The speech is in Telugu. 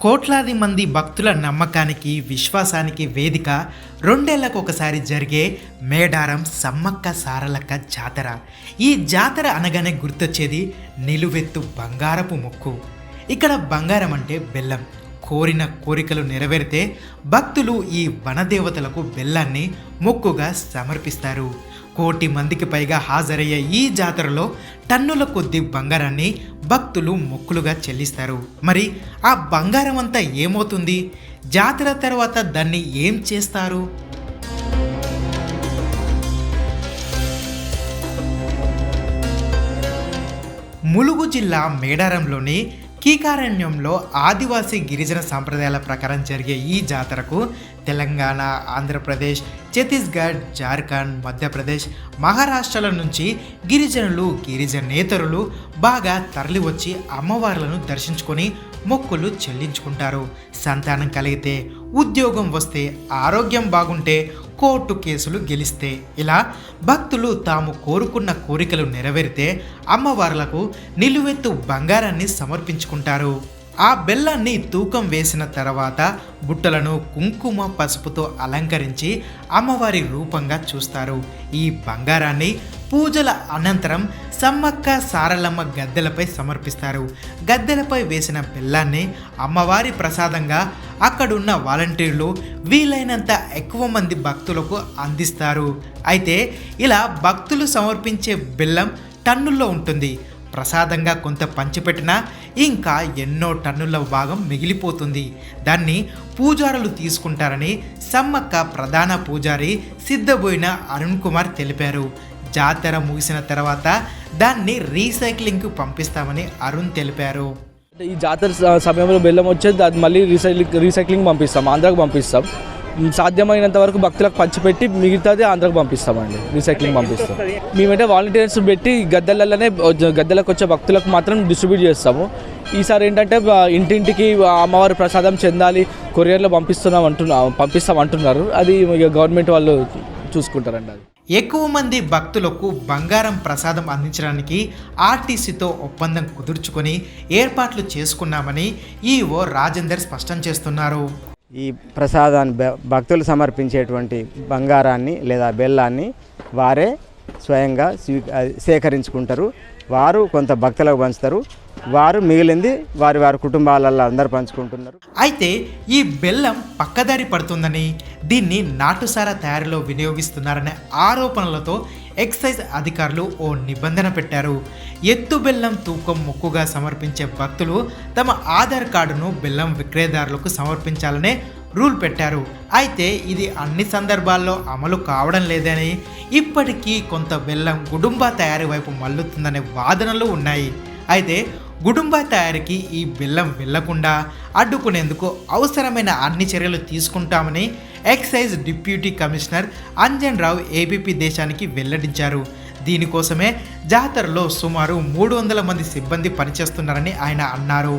కోట్లాది మంది భక్తుల నమ్మకానికి విశ్వాసానికి వేదిక రెండేళ్ళకు ఒకసారి జరిగే మేడారం సమ్మక్క సారలక్క జాతర. ఈ జాతర అనగానే గుర్తొచ్చేది నిలువెత్తు బంగారపు మొక్కు. ఇక్కడ బంగారం అంటే బెల్లం. కోరిన కోరికలు నెరవేరితే భక్తులు ఈ వనదేవతలకు బెల్లాన్ని మొక్కుగా సమర్పిస్తారు. కోటి మందికి పైగా హాజరయ్యే ఈ జాతరలో టన్నుల కొద్ది బంగారాన్ని భక్తులు మొక్కులుగా చెల్లిస్తారు. మరి ఆ బంగారం అంతా ఏమవుతుంది? జాతర తర్వాత దాన్ని ఏం చేస్తారు? ములుగు జిల్లా మేడారంలోని కీకారణ్యంలో ఆదివాసీ గిరిజన సాంప్రదాయాల ప్రకారం జరిగే ఈ జాతరకు తెలంగాణ ఆంధ్రప్రదేశ్ ఛత్తీస్గఢ్ జార్ఖండ్ మధ్యప్రదేశ్ మహారాష్ట్రల నుంచి గిరిజనులు గిరిజనేతరులు బాగా తరలివచ్చి అమ్మవార్లను దర్శించుకొని మొక్కులు చెల్లించుకుంటారు. సంతానం కలిగితే ఉద్యోగం వస్తే ఆరోగ్యం బాగుంటే కోర్టు కేసులు గెలిస్తే ఇలా భక్తులు తాము కోరుకున్న కోరికలు నెరవేరితే అమ్మవార్లకు నిలువెత్తు బంగారాన్ని సమర్పించుకుంటారు. ఆ బెల్లాన్ని తూకం వేసిన తర్వాత బుట్టలను కుంకుమ పసుపుతో అలంకరించి అమ్మవారి రూపంగా చూస్తారు. ఈ బంగారాన్ని పూజల అనంతరం సమ్మక్క సారలమ్మ గద్దెలపై సమర్పిస్తారు. గద్దెలపై వేసిన బెల్లాన్ని అమ్మవారి ప్రసాదంగా అక్కడున్న వాలంటీర్లు వీలైనంత ఎక్కువ మంది భక్తులకు అందిస్తారు. అయితే ఇలా భక్తులు సమర్పించే బెల్లం టన్నుల్లో ఉంటుంది. ప్రసాదంగా కొంత పంచిపెట్టినా ఇంకా ఎన్నో టన్నుల భాగం మిగిలిపోతుంది. దాన్ని పూజారులు తీసుకుంటారని సమ్మక్క ప్రధాన పూజారి సిద్ధబోయిన అరుణ్ కుమార్ తెలిపారు. జాతర ముగిసిన తర్వాత దాన్ని రీసైక్లింగ్కు పంపిస్తామని అరుణ్ తెలిపారు. ఈ జాతర సమయంలో బెల్లం వచ్చేది అది మళ్ళీ రీసైక్లింగ్ రీసైక్లింగ్ పంపిస్తాం ఆంధ్రాకు పంపిస్తాం. సాధ్యమైనంత వరకు భక్తులకు పంచిపెట్టి మిగతాది ఆంధ్రాకు పంపిస్తామండి రీసైక్లింగ్ పంపిస్తాం. మేమైతే వాలంటీర్స్ పెట్టి గద్దెలలోనే గద్దెలకు వచ్చే భక్తులకు మాత్రం డిస్ట్రిబ్యూట్ చేస్తాము. ఈసారి ఏంటంటే ఇంటింటికి అమ్మవారి ప్రసాదం చెందాలి కొరియర్లో పంపిస్తున్నాం అంటున్నా పంపిస్తాం అంటున్నారు. అది ఇక గవర్నమెంట్ వాళ్ళు చూసుకుంటారండి అది. ఎక్కువ మంది భక్తులకు బంగారం ప్రసాదం అందించడానికి ఆర్టీసీతో ఒప్పందం కుదుర్చుకొని ఏర్పాట్లు చేసుకున్నామని ఈఓ రాజేందర్ స్పష్టం చేస్తున్నారు. ఈ ప్రసాదాన్ని భక్తులు సమర్పించేటువంటి బంగారాన్ని లేదా బెల్లాన్ని వారే స్వయంగా స్వీ- సేకరించుకుంటారు. వారు కొంత భక్తులకు పంచుతారు. వారు మిగిలింది వారి వారి కుటుంబాలలో అందరూ పంచుకుంటున్నారు. అయితే ఈ బెల్లం పక్కదారి పడుతుందని దీన్ని నాటుసారా తయారీలో వినియోగిస్తున్నారనే ఆరోపణలతో ఎక్సైజ్ అధికారులు ఓ నిబంధన పెట్టారు. ఎత్తు బెల్లం తూకం మొక్కుగా సమర్పించే భక్తులు తమ ఆధార్ కార్డును బెల్లం విక్రయదారులకు సమర్పించాలనే రూల్ పెట్టారు. అయితే ఇది అన్ని సందర్భాల్లో అమలు కావడం లేదని ఇప్పటికీ కొంత బెల్లం గుడుంబా తయారీ వైపు మల్లుతుందనే వాదనలు ఉన్నాయి. అయితే గుడుంబా తయారీకి ఈ బెల్లం వెళ్ళకుండా అడ్డుకునేందుకు అవసరమైన అన్ని చర్యలు తీసుకుంటామని excise deputy commissioner Anjan Rao ABP దేశానికి వెల్లడించారు. దీనికోసమే జాతరలో సుమారు మూడు వందల మంది సిబ్బంది పనిచేస్తున్నారని ఆయన అన్నారు.